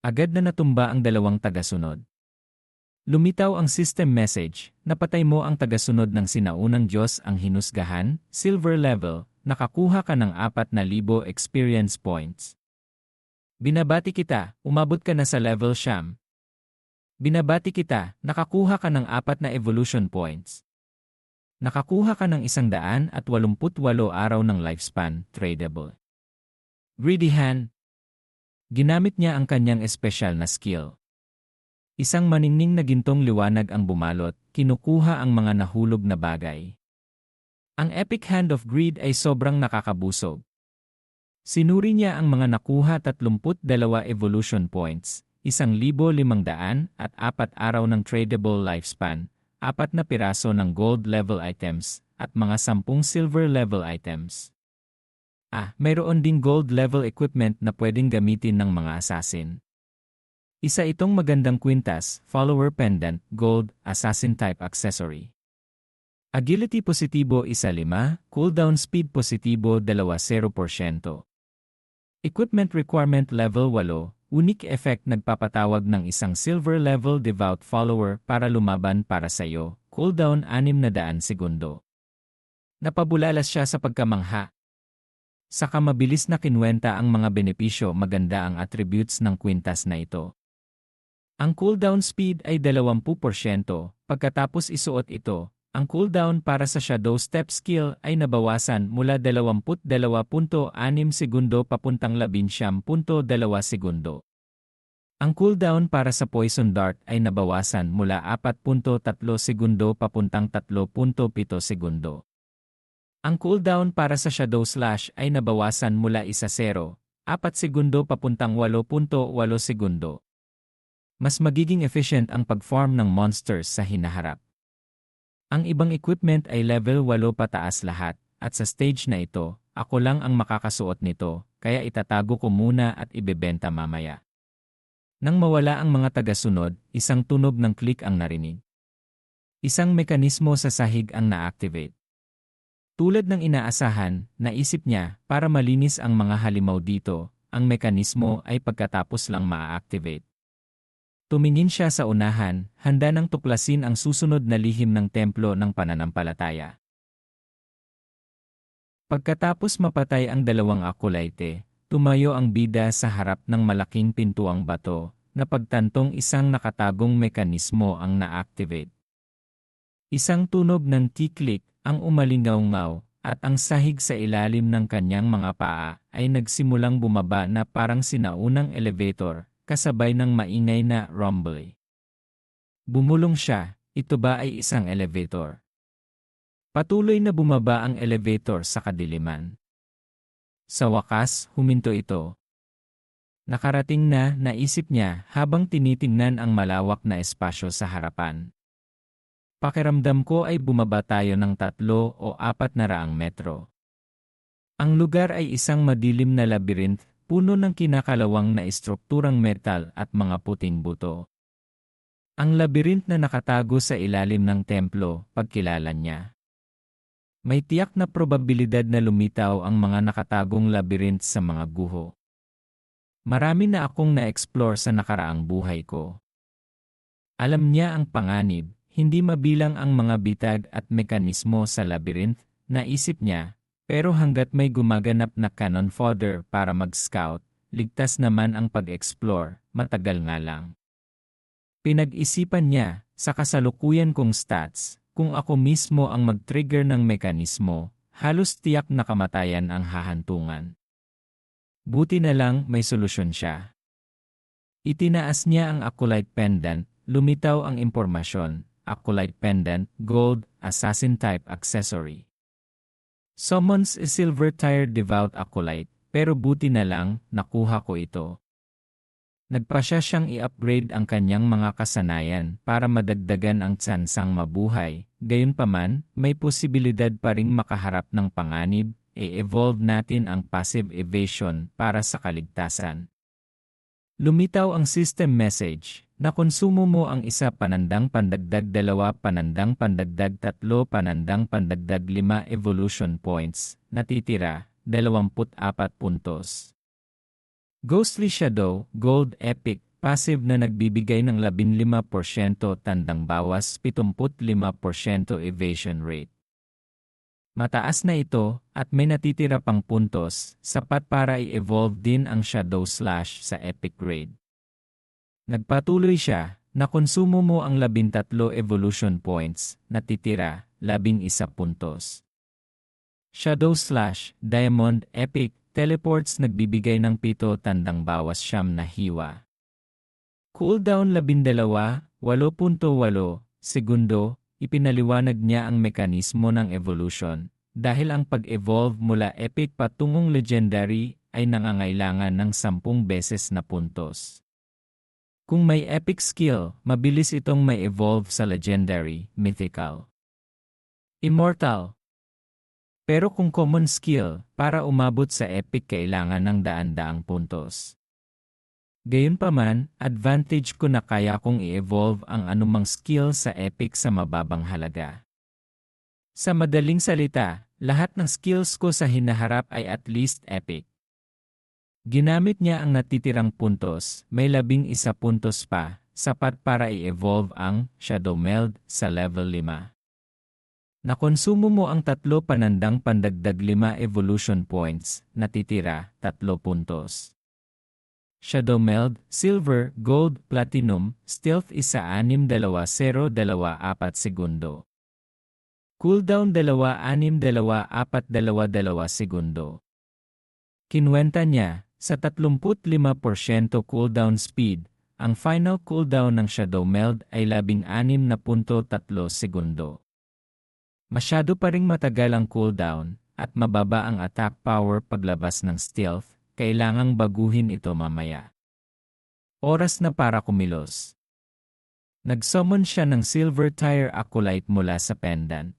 Agad na natumba ang dalawang tagasunod. Lumitaw ang system message, napatay mo ang tagasunod ng sinaunang Diyos ang hinusgahan, silver level, nakakuha ka ng 4,000 experience points. Binabati kita, umabot ka na sa level siyam. Binabati kita, nakakuha ka ng 4 na evolution points. Nakakuha ka ng 188 araw ng lifespan, tradable. Greedy Hand Ginamit niya ang kanyang espesyal na skill. Isang maningning na gintong liwanag ang bumalot, kinukuha ang mga nahulog na bagay. Ang Epic Hand of Greed ay sobrang nakakabusog. Sinuri niya ang mga nakuha 32 evolution points, 1,500 at 4 araw ng tradable lifespan, 4 na piraso ng gold level items, at mga 10 silver level items. Ah, mayroon ding gold level equipment na pwedeng gamitin ng mga assassin. Isa itong magandang kwintas, follower pendant, gold, assassin type accessory. Agility positibo 1.5, cooldown speed positibo 20%. Equipment requirement level 8, unique effect nagpapatawag ng isang silver level devout follower para lumaban para sa iyo, cooldown 600 segundo. Napabulalas siya sa pagkamangha. Saka mabilis na kinwenta ang mga benepisyo maganda ang attributes ng kwintas na ito. Ang cooldown speed ay 20%. Pagkatapos isuot ito, ang cooldown para sa Shadow Step skill ay nabawasan mula 22.6 segundo papuntang 11.2 segundo. Ang cooldown para sa Poison Dart ay nabawasan mula 4.3 segundo papuntang 3.7 segundo. Ang cooldown para sa Shadow Slash ay nabawasan mula 1.0, 4 segundo papuntang 8.8 segundo mas magiging efficient ang pag-farm ng monsters sa hinaharap. Ang ibang equipment ay level 8 pataas lahat, at sa stage na ito, ako lang ang makakasuot nito, kaya itatago ko muna at ibebenta mamaya. Nang mawala ang mga tagasunod, isang tunog ng click ang narinig. Isang mekanismo sa sahig ang na-activate. Tulad ng inaasahan, naisip niya, para malinis ang mga halimaw dito, ang mekanismo ay pagkatapos lang ma-activate. Tumingin siya sa unahan, handa nang tuklasin ang susunod na lihim ng templo ng pananampalataya. Pagkatapos mapatay ang dalawang akulite, tumayo ang bida sa harap ng malaking pintuang bato, na pagtantong isang nakatagong mekanismo ang na-activate. Isang tunog ng tiklik ang umalingaw-ngaw, at ang sahig sa ilalim ng kanyang mga paa ay nagsimulang bumaba na parang sinaunang elevator, kasabay ng maingay na rumble. Bumulong siya, ito ba ay isang elevator? Patuloy na bumaba ang elevator sa kadiliman. Sa wakas, huminto ito. Nakarating na, naisip niya habang tinitingnan ang malawak na espasyo sa harapan. Pakiramdam ko ay bumaba tayo ng tatlo o apat na raang metro. Ang lugar ay isang madilim na labyrinth puno ng kinakalawang na estrukturang metal at mga puting buto. Ang labirint na nakatago sa ilalim ng templo, pagkilala niya. May tiyak na probabilidad na lumitaw ang mga nakatagong labirint sa mga guho. Marami na akong na-explore sa nakaraang buhay ko. Alam niya ang panganib, hindi mabilang ang mga bitag at mekanismo sa labirint, naisip niya, pero hanggat may gumaganap na cannon fodder para mag-scout, ligtas naman ang pag-explore, matagal nga lang. Pinag-isipan niya, sa kasalukuyan kong stats, kung ako mismo ang mag-trigger ng mekanismo, halos tiyak na kamatayan ang hahantungan. Buti na lang may solusyon siya. Itinaas niya ang Acolyte Pendant, lumitaw ang impormasyon, Acolyte Pendant, Gold, Assassin Type Accessory. Summons is silver-tired devout acolyte, pero buti na lang, nakuha ko ito. Nagpasya siyang i-upgrade ang kanyang mga kasanayan para madagdagan ang tsansang mabuhay, gayunpaman, may posibilidad pa ring makaharap ng panganib, e-evolve natin ang passive evasion para sa kaligtasan. Lumitaw ang system message, Nakonsumo mo ang isa panandang pandagdag dalawa panandang pandagdag tatlo panandang pandagdag lima evolution points, natitira, 24 puntos. Ghostly Shadow, Gold Epic, passive na nagbibigay ng 15% tandang bawas 75% evasion rate. Mataas na ito at may natitira pang puntos, sapat para i-evolve din ang Shadow Slash sa Epic Raid. Nagpatuloy siya, nakonsumo mo ang 13 evolution points, natitira, 11 puntos. Shadow Slash, Diamond, Epic, Teleports nagbibigay ng pito tandang bawas siyam na hiwa. Cooldown 12, 8.8 segundo, ipinaliwanag niya ang mekanismo ng evolution, dahil ang pag-evolve mula epic patungong legendary ay nangangailangan ng 10 beses na puntos. Kung may epic skill, mabilis itong may evolve sa legendary, mythical. Immortal, pero kung common skill, para umabot sa epic kailangan ng daan-daang puntos. Gayunpaman, advantage ko na kaya kong i-evolve ang anumang skill sa epic sa mababang halaga. Sa madaling salita, lahat ng skills ko sa hinaharap ay at least epic. Ginamit niya ang natitirang puntos, may labing isa puntos pa, sapat para i-evolve ang Shadow Meld sa level 5. Nakonsumo mo ang tatlo panandang pandagdag 5 evolution points, natitira, 3 puntos. Shadow Meld, Silver, Gold, Platinum, Stealth isa 6-2-0-2-4 segundo. Cooldown 2-6-2-4-2-2 segundo. Kinwenta niya, sa 35% cooldown speed, ang final cooldown ng Shadow Meld ay 16.3 segundo. Masyado pa ring matagal ang cooldown at mababa ang attack power paglabas ng stealth, kailangang baguhin ito mamaya. Oras na para kumilos. Nagsummon siya ng Silver Tire Acolyte mula sa pendant.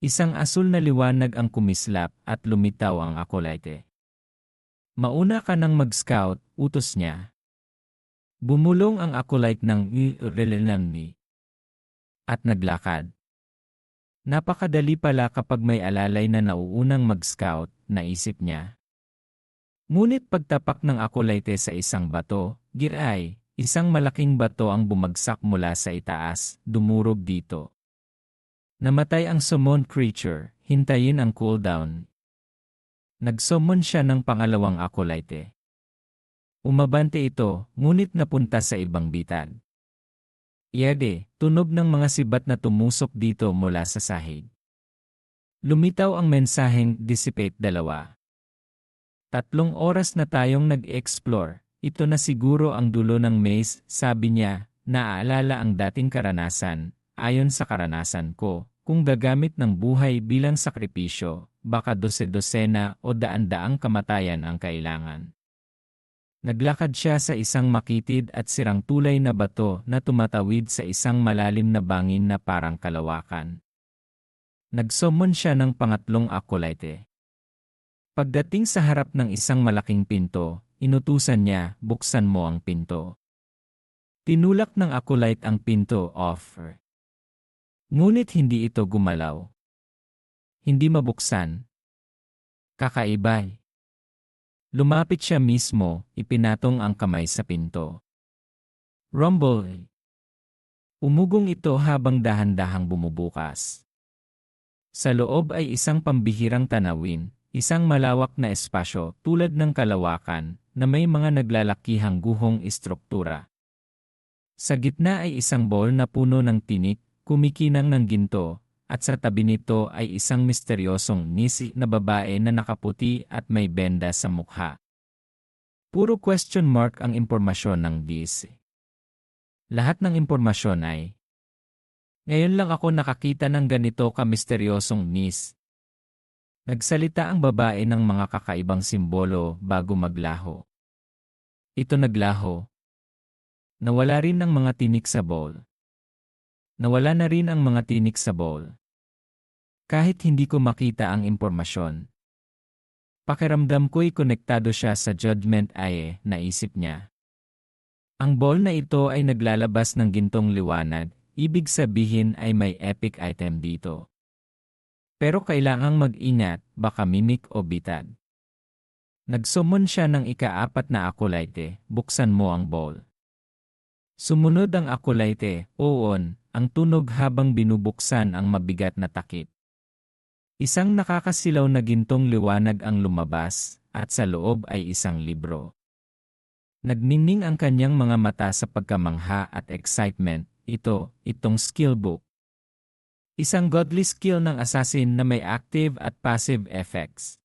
Isang asul na liwanag ang kumislap at lumitaw ang Acolyte. Mauna ka nang mag-scout, utos niya. Bumulong ang Acolyte ng i at naglakad. Napakadali pala kapag may alalay na nauunang mag-scout, naisip niya. Ngunit pagtapak ng akolite sa isang bato, giray, isang malaking bato ang bumagsak mula sa itaas, dumurog dito. Namatay ang summon creature, hintayin ang cooldown. Nagsummon siya ng pangalawang akolite. Umabante ito, ngunit napunta sa ibang bitad. Iyade, tunog ng mga sibat na tumusok dito mula sa sahig. Lumitaw ang mensaheng Dissipate dalawa. Tatlong oras na tayong nag-explore, ito na siguro ang dulo ng maze, sabi niya, naaalala ang dating karanasan, ayon sa karanasan ko, kung gagamit ng buhay bilang sakripisyo, baka dose-dosena o daan-daang kamatayan ang kailangan. Naglakad siya sa isang makitid at sirang tulay na bato na tumatawid sa isang malalim na bangin na parang kalawakan. Nagsomon siya ng pangatlong akolite. Pagdating sa harap ng isang malaking pinto, inutusan niya, buksan mo ang pinto. Tinulak ng akolite ang pinto offer. Ngunit hindi ito gumalaw. Hindi mabuksan. Kakaibay. Lumapit siya mismo, ipinatong ang kamay sa pinto. Rumble. Umugong ito habang dahan-dahang bumubukas. Sa loob ay isang pambihirang tanawin, isang malawak na espasyo tulad ng kalawakan na may mga naglalakihang guhong istruktura. Sa gitna ay isang bowl na puno ng tinik, kumikinang ng ginto, at sa tabi nito ay isang misteryosong nisi na babae na nakaputi at may benda sa mukha. Puro question mark ang impormasyon ng DC. Lahat ng impormasyon ay, Ngayon lang ako nakakita ng ganito ka-misteryosong nis. Nagsalita ang babae ng mga kakaibang simbolo bago maglaho. Ito naglaho. Nawala rin ng mga tinik sa bowl. Nawala na rin ang mga tinik sa bowl. Kahit hindi ko makita ang impormasyon. Pakiramdam ko'y konektado siya sa judgment ay naisip niya. Ang bowl na ito ay naglalabas ng gintong liwanag, ibig sabihin ay may epic item dito. Pero kailangang mag-ingat, baka mimik o bitad. Nagsumon siya ng ikaapat na Akulite, buksan mo ang bowl. Sumunod ang Akulite, oon, ang tunog habang binubuksan ang mabigat na takip. Isang nakakasilaw na gintong liwanag ang lumabas, at sa loob ay isang libro. Nagningning ang kanyang mga mata sa pagkamangha at excitement, ito, itong skill book. Isang godly skill ng assassin na may active at passive effects.